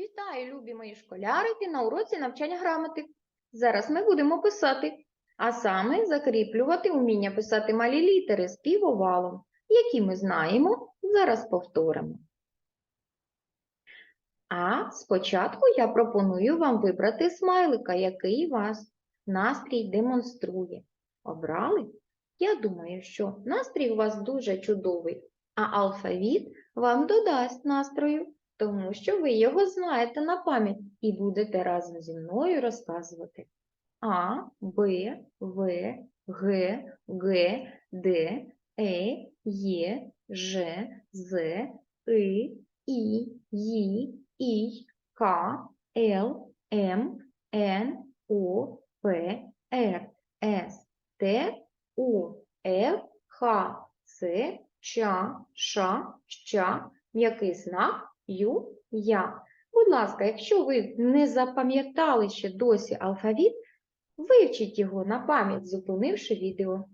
Вітаю, любі мої школярики, на уроці навчання грамоти. Зараз ми будемо писати, а саме закріплювати уміння писати малі літери з півовалом, які ми знаємо, зараз повторимо. А спочатку я пропоную вам вибрати смайлика, який вас настрій демонструє. Обрали? Я думаю, що настрій у вас дуже чудовий, а алфавіт вам додасть настрою тому що ви його знаєте на пам'ять і будете разом зі мною розказувати. А, Б, В, Г, Г, Д, Е, Є, Ж, З, И, І, Й, І, К, Л, М, Н, О, П, Р, С, Т, У, Ф, Х, Ц, Ч, Ш, Щ, м'який знак Ю, я. Будь ласка, якщо ви не запам'ятали ще досі алфавіт, вивчіть його на пам'ять, зупинивши відео.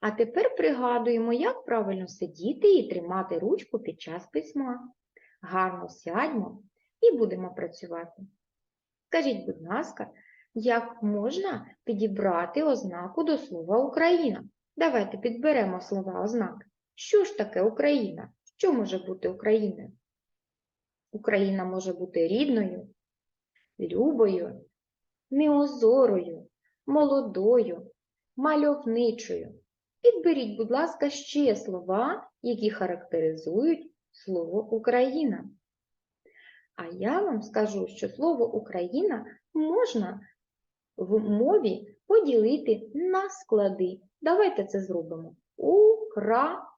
А тепер пригадуємо, як правильно сидіти і тримати ручку під час письма. Гарно сядьмо і будемо працювати. Скажіть, будь ласка, як можна підібрати ознаку до слова Україна? Давайте підберемо слова ознаки. Що ж таке Україна? Що може бути Україною? Україна може бути рідною, любою, неозорою, молодою, мальовничою. Підберіть, будь ласка, ще слова, які характеризують слово Україна. А я вам скажу, що слово Україна можна в мові поділити на склади. Давайте це зробимо. Україна.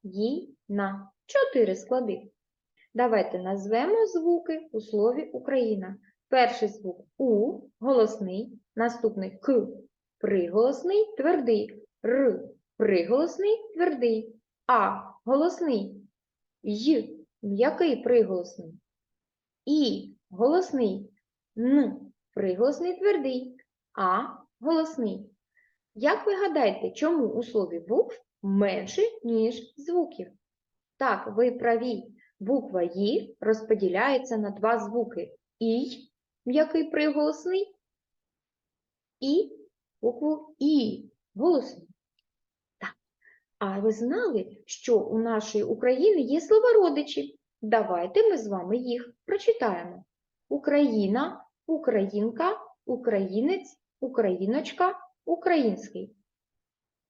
Чотири склади. Давайте назвемо звуки у слові Україна. Перший звук У голосний, наступний К приголосний, твердий, Р приголосний, твердий, А голосний, Й м'який приголосний, І голосний, Н приголосний, твердий, А голосний. Як ви гадаєте, чому у слові букв менше, ніж звуків? Так, ви праві. Буква «І» розподіляється на два звуки «ій», м'який приголосний, і букву «і» голосний. Так. А ви знали, що у нашої України є слова родичі? Давайте ми з вами їх прочитаємо. Україна, українка, українець, україночка, український.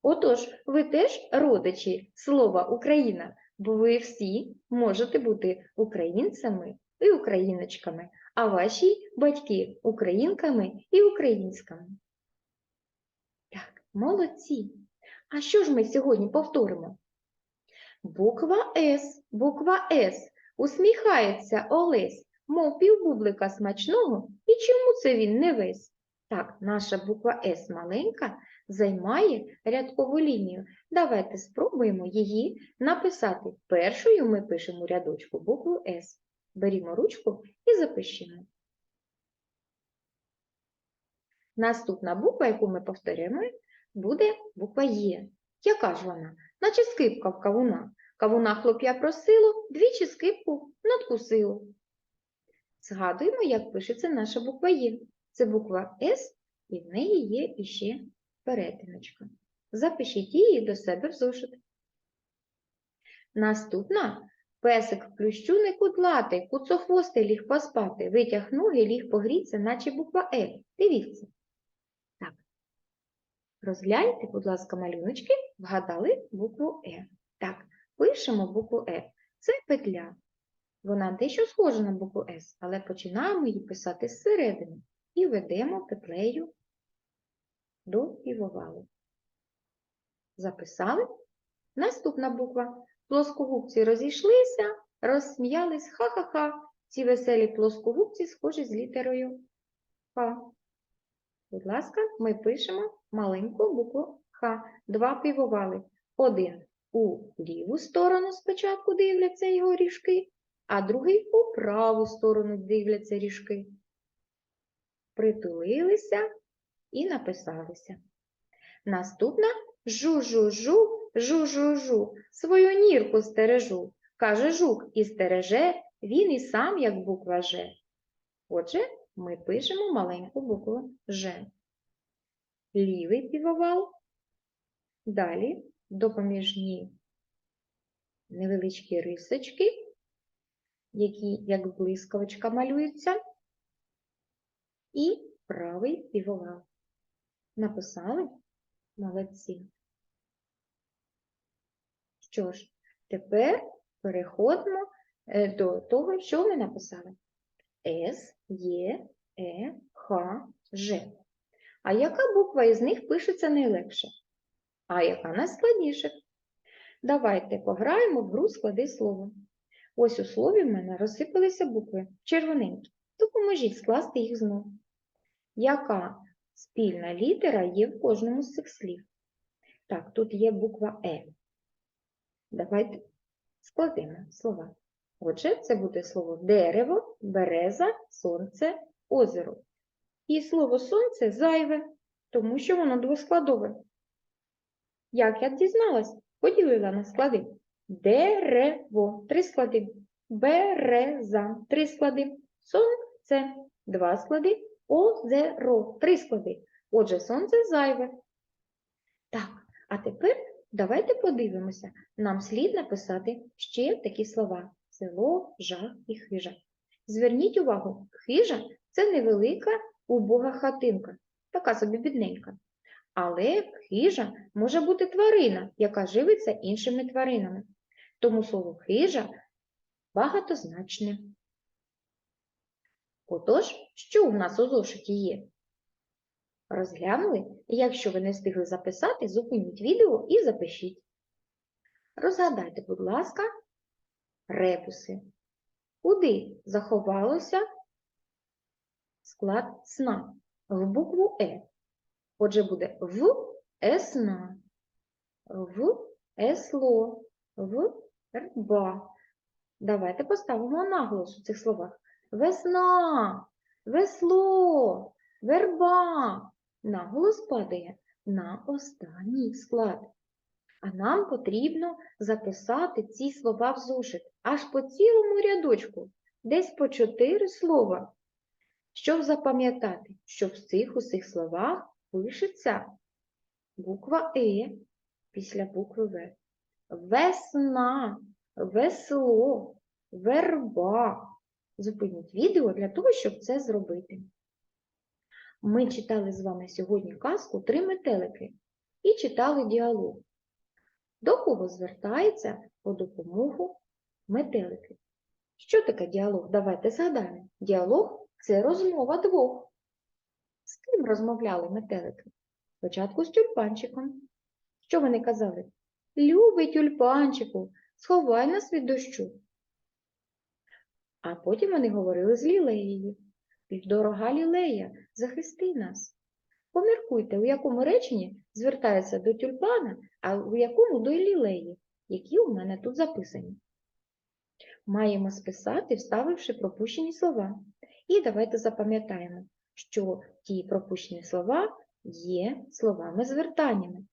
Отож, ви теж родичі слова Україна бо ви всі можете бути українцями і україночками, а ваші батьки українками і українськами. Так, молодці. А що ж ми сьогодні повторимо? Буква С, буква С. Усміхається Олесь, мов півбублика смачного, і чому це він не весь? Так, наша буква С маленька, займає рядкову лінію. Давайте спробуємо її написати. Першою ми пишемо рядочку букву С. Берімо ручку і запишемо. Наступна буква, яку ми повторюємо, буде буква Є. Яка ж вона? Наче скипка в кавуна. Кавуна хлоп'я просило, двічі скипку надкусило. Згадуємо, як пишеться наша буква Є. Це буква С, і в неї є іще перетиночка. Запишіть її до себе в зошит. Наступна песик плющу не кудлатий, куцохвостий ліг поспати, витяг ноги, ліг погріться, наче буква Е. Дивіться. Так. Розгляньте, будь ласка, малюночки, вгадали букву Е. Так, пишемо букву Е. Це петля. Вона дещо схожа на букву С, але починаємо її писати зсередини і ведемо петлею до півовалу. Записали? Наступна буква. Плоскогубці розійшлися, розсміялись ха-ха-ха. Ці веселі плоскогубці схожі з літерою Х. Будь ласка, ми пишемо маленьку букву Х. Два півовали. Один у ліву сторону спочатку дивляться його ріжки, а другий у праву сторону дивляться ріжки. Притулилися і написалися. Наступна жу-жу-жу, жу-жу-жу, свою нірку стережу. Каже жук і стереже, він і сам, як буква Ж. Отже, ми пишемо маленьку букву Ж. Лівий півовал. Далі допоміжні невеличкі рисочки, які як блискавочка малюються. І правий півовал. Написали? Молодці. Що ж, тепер переходимо е, до того, що ми написали. С, Є, Е, Х, Ж. А яка буква із них пишеться найлегше? А яка найскладніше? Давайте пограємо в гру склади слово. Ось у слові в мене розсипалися букви червоненькі. Допоможіть скласти їх знову. Яка спільна літера є в кожному з цих слів? Так, тут є буква Е. Давайте складемо слова. Отже, це буде слово дерево, береза, сонце, озеро. І слово сонце зайве, тому що воно двоскладове. Як я дізналась, поділила на склади. Дерево три склади. Береза три склади. Сонце два склади. Озеро три склади. Отже, сонце зайве. Так, а тепер давайте подивимося. Нам слід написати ще такі слова: село, жах і хижа. Зверніть увагу, хижа це невелика убога хатинка, така собі бідненька. Але хижа може бути тварина, яка живиться іншими тваринами. Тому слово хижа багатозначне. Отож, що у нас у зошиті є? Розглянули? Якщо ви не встигли записати, зупиніть відео і запишіть. Розгадайте, будь ласка, ребуси. Куди заховалося склад сна? В букву Е. Отже, буде в есна, в есло, в рба. Давайте поставимо наголос у цих словах. Весна, весло, верба. Наголос падає на останній склад. А нам потрібно записати ці слова в зошит аж по цілому рядочку, десь по чотири слова. Щоб запам'ятати, що в цих усіх словах пишеться буква Е після букви В. Весна, весло, верба. Зупиніть відео для того, щоб це зробити. Ми читали з вами сьогодні казку «Три метелики» і читали діалог. До кого звертається по допомогу метелики? Що таке діалог? Давайте згадаємо. Діалог це розмова двох. З ким розмовляли метелики? Спочатку з тюльпанчиком. Що вони казали? Любий тюльпанчику, сховай нас від дощу. А потім вони говорили з лілеєю. Дорога лілея, захисти нас. Поміркуйте, у якому реченні звертається до тюльпана, а у якому до лілеї, які у мене тут записані. Маємо списати, вставивши пропущені слова. І давайте запам'ятаємо, що ті пропущені слова є словами-звертаннями.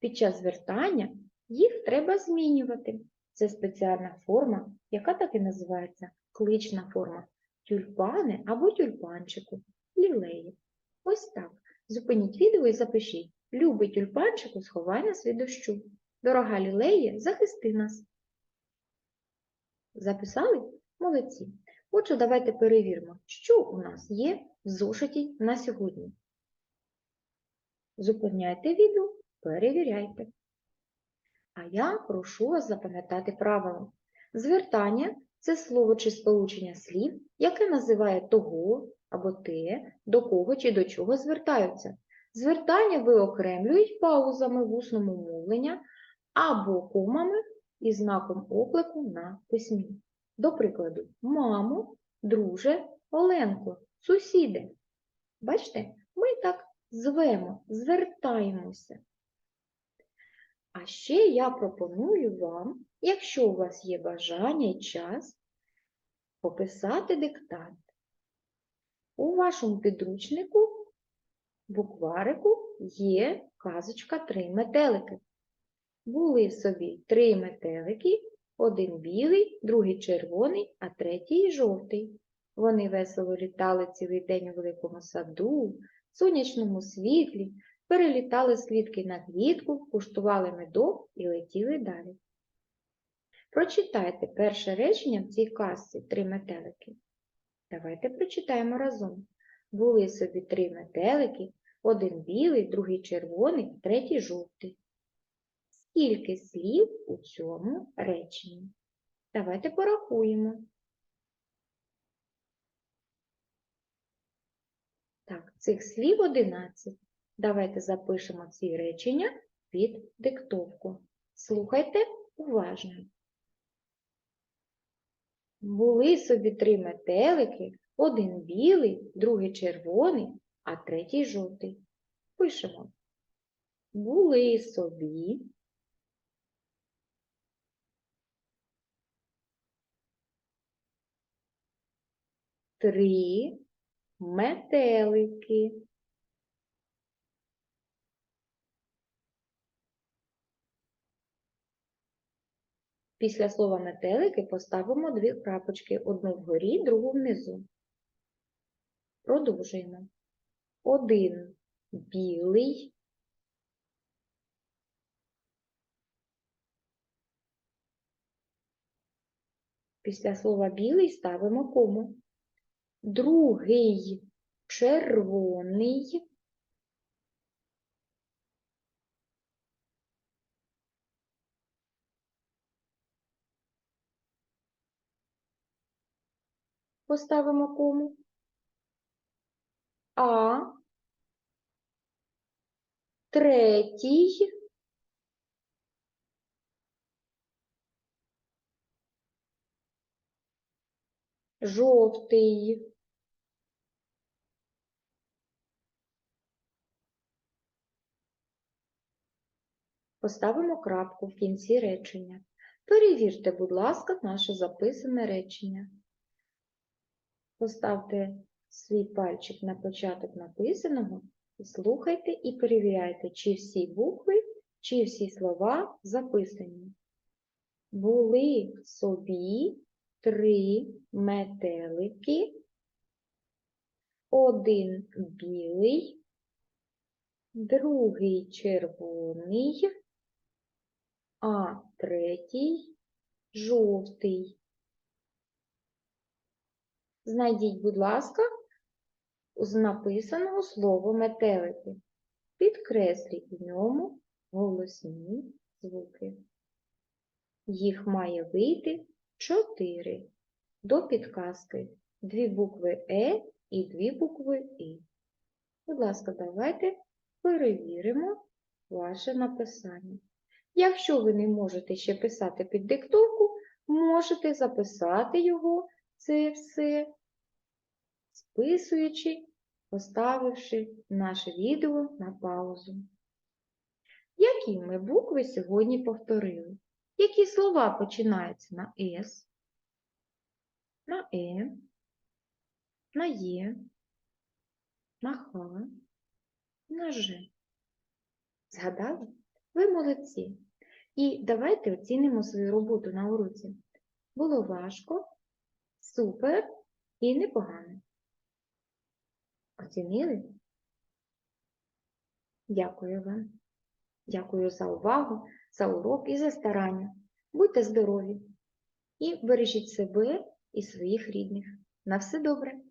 Під час звертання їх треба змінювати. Це спеціальна форма, яка так і називається клична форма тюльпани або тюльпанчику, лілеї. Ось так. Зупиніть відео і запишіть. Любий тюльпанчику, сховай нас від дощу. Дорога лілеє, захисти нас. Записали? Молодці. Отже, давайте перевіримо, що у нас є в зошиті на сьогодні. Зупиняйте відео, перевіряйте. А я прошу вас запам'ятати правило. Звертання це слово чи сполучення слів, яке називає того або те, до кого чи до чого звертаються. Звертання виокремлюють паузами в усному мовлення або комами і знаком оклику на письмі. До прикладу, мамо, друже, Оленко, сусіди. Бачите, ми так звемо, звертаємося. А ще я пропоную вам, якщо у вас є бажання і час, пописати диктант. У вашому підручнику, букварику, є казочка «Три метелики». Були собі три метелики, один білий, другий червоний, а третій жовтий. Вони весело літали цілий день у великому саду, сонячному світлі, перелітали з квітки на квітку, куштували медок і летіли далі. Прочитайте перше речення в цій казці «Три метелики». Давайте прочитаємо разом. Були собі три метелики, один білий, другий червоний, третій жовтий. Скільки слів у цьому реченні? Давайте порахуємо. Так, цих слів 11. Давайте запишемо ці речення під диктовку. Слухайте уважно. Були собі три метелики, один білий, другий червоний, а третій жовтий. Пишемо. Були собі три метелики. Після слова метелики поставимо дві крапочки, одну вгорі, другу внизу. Продовжуємо. Один білий, Після слова білий ставимо кому. Другий червоний. Поставимо кому. А третій жовтий. Поставимо крапку в кінці речення. Перевірте, будь ласка, наше записане речення. Поставте свій пальчик на початок написаного слухайте і перевіряйте, чи всі букви, чи всі слова записані. Були собі три метелики, один білий, другий червоний, а третій жовтий. Знайдіть, будь ласка, з написаного слово метелики. Підкресліть в ньому голосні звуки. Їх має вийти чотири. До підказки дві букви Е і дві букви І. Будь ласка, давайте перевіримо ваше написання. Якщо ви не можете ще писати під диктовку, можете записати його, це все, списуючи, поставивши наше відео на паузу. Які ми букви сьогодні повторили? Які слова починаються на С, на Е, на Є, на Х, на Ж? Згадали? Ви молодці. І давайте оцінимо свою роботу на уроці. Було важко, супер і непогано. Оцінили? Дякую вам. Дякую за увагу, за урок і за старання. Будьте здорові і бережіть себе і своїх рідних. На все добре!